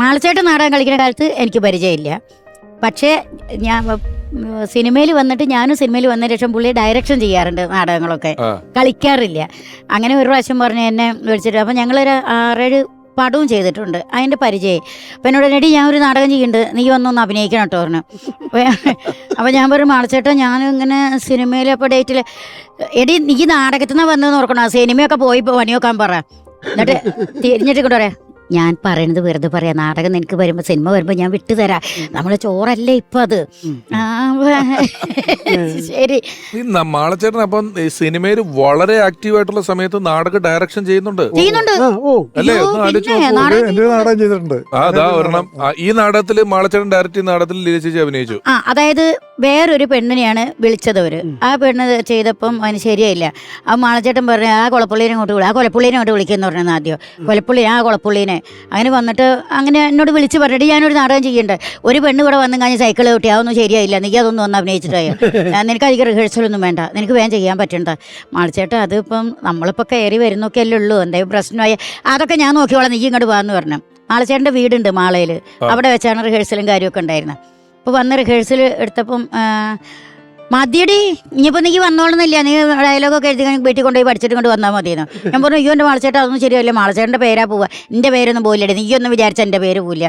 മാളച്ചേട്ടൻ നാടകം കളിക്കുന്ന കാലത്ത് എനിക്ക് പരിചയമില്ല. പക്ഷേ ഞാൻ സിനിമയിൽ വന്നിട്ട് ഞാനും സിനിമയിൽ വന്നതിന് ശേഷം പുള്ളി ഡയറക്ഷൻ ചെയ്യാറുണ്ട് നാടകങ്ങളൊക്കെ. കളിക്കാറില്ല. അങ്ങനെ ഒരു പ്രാവശ്യം പറഞ്ഞ് എന്നെ വിളിച്ചിട്ട് അപ്പം ഞങ്ങളൊരു ആറേഴ് പടവും ചെയ്തിട്ടുണ്ട്. അതിന്റെ പരിചയം. അപ്പം എന്നോട് നേടി ഞാൻ ഒരു നാടകം ചെയ്യുന്നുണ്ട് നീ വന്നൊന്ന് അഭിനയിക്കണം കേട്ടോ പറഞ്ഞു. അപ്പം ഞാൻ പറഞ്ഞു മാളച്ചേട്ടോ ഞാൻ ഇങ്ങനെ സിനിമയിൽ അപ്പോൾ ഡേറ്റിൽ എടി നീ നാടകത്തിൽ നിന്ന് വന്നതെന്ന് ഓർക്കണം? സിനിമയൊക്കെ പോയി പണിയൊക്കെ പറ. എന്നിട്ട് തിരിഞ്ഞിട്ട് കൊണ്ട് പറയാം ഞാൻ പറയണത് വെറുതെ പറയാം. നാടകം നിനക്ക് വരുമ്പോൾ സിനിമ വരുമ്പോൾ ഞാൻ വിട്ടുതരാം നമ്മളെ ചോറല്ലേ ഇപ്പൊ അത്? ആ ശരി. ഈ മാളച്ചേട്ടൻ അപ്പം ഈ സിനിമയിൽ വളരെ ആക്റ്റീവ് ആയിട്ടുള്ള സമയത്ത് നാടക ഡയറക്ഷൻ ചെയ്യുന്നുണ്ട്. ചെയ്യുന്നുണ്ട്. ആ, ഓ. അല്ലേ? അയ്യോ, ഒന്ന് ആലോചിച്ച് പിന്നെ നോക്കൂ. നാടകം എന്റെ നാടകം ചെയ്തിട്ടുണ്ട്. ആ അതാ ഒരെണ്ണം. ആ, ഈ നാടകത്തിൽ മാളച്ചേട്ടൻ ഡയറക്റ്റ് ചെയ്യുന്ന നാടകത്തിൽ ലീല ചേച്ചി അഭിനയിച്ചു. ആ അതായത് വേറൊരു പെണ്ണിനെയാണ് വിളിച്ചത് അവർ. ആ പെണ്ണ് ചെയ്തപ്പം അതിന് ശരിയായില്ല. ആ മാളച്ചേട്ടൻ പറഞ്ഞു ആ കൊളപ്പുള്ളീനെ അങ്ങോട്ട് വിളി ആ കൊലപ്പുള്ളീനെ അങ്ങോട്ട് വിളിക്കുന്നു പറഞ്ഞു ആദ്യം. കൊലപ്പുള്ളി ആ കൊളപ്പുള്ളീനെ അങ്ങനെ വന്നിട്ട് അങ്ങനെ എന്നോട് വിളിച്ച് പറഞ്ഞിട്ട് ഞാനൊരു നാടകം ചെയ്യണ്ടേ. ഒരു പെണ്ണ് ഇവിടെ വന്നു കഴിഞ്ഞാൽ സൈക്കിൾ കിട്ടി അതൊന്നും ശരിയായില്ല. നീ അതൊന്നും ഒന്ന് അഭിനയിച്ചിട്ടായോ? ഞാൻ നിനക്ക് അധികം റിഹേഴ്സലൊന്നും വേണ്ട. നിനക്ക് വേഗം ചെയ്യാൻ പറ്റണ്ട? മാളിച്ചേട്ട അതിപ്പം നമ്മളിപ്പോൾ കയറി വരുന്നൊക്കെ അല്ലേ ഉള്ളൂ. എന്തെങ്കിലും പ്രശ്നമായ? അതൊക്കെ ഞാൻ നോക്കിയോളാം നീ ഇങ്ങോട്ട് പോകാന്ന് പറഞ്ഞു. മാളച്ചേട്ടന്റെ വീടുണ്ട് മാളയിൽ അവിടെ വെച്ചാണ് റിഹേഴ്സലും കാര്യമൊക്കെ ഉണ്ടായിരുന്നത് അപ്പോൾ വന്ന് റിഹേഴ്സൽ എടുത്തപ്പം മതിയടി ഇനിയിപ്പോ നീ വന്നോളുന്നില്ല. നീ ഡയലോഗൊക്കെ എഴുതി വീട്ടിൽ കൊണ്ടുപോയി പഠിച്ചിട്ട് കൊണ്ട് വന്നാൽ മതിയെന്ന്. ഞാൻ പറഞ്ഞു അയ്യോ എന്റെ മാളച്ചേട്ടാ അതൊന്നും ശരിയല്ല. മാളച്ചേട്ടന്റെ പേരാ പോവുക എന്റെ പേരൊന്നും പോയില്ലടി നീ ഒന്നും വിചാരിച്ച എന്റെ പേര് പോവില്ല.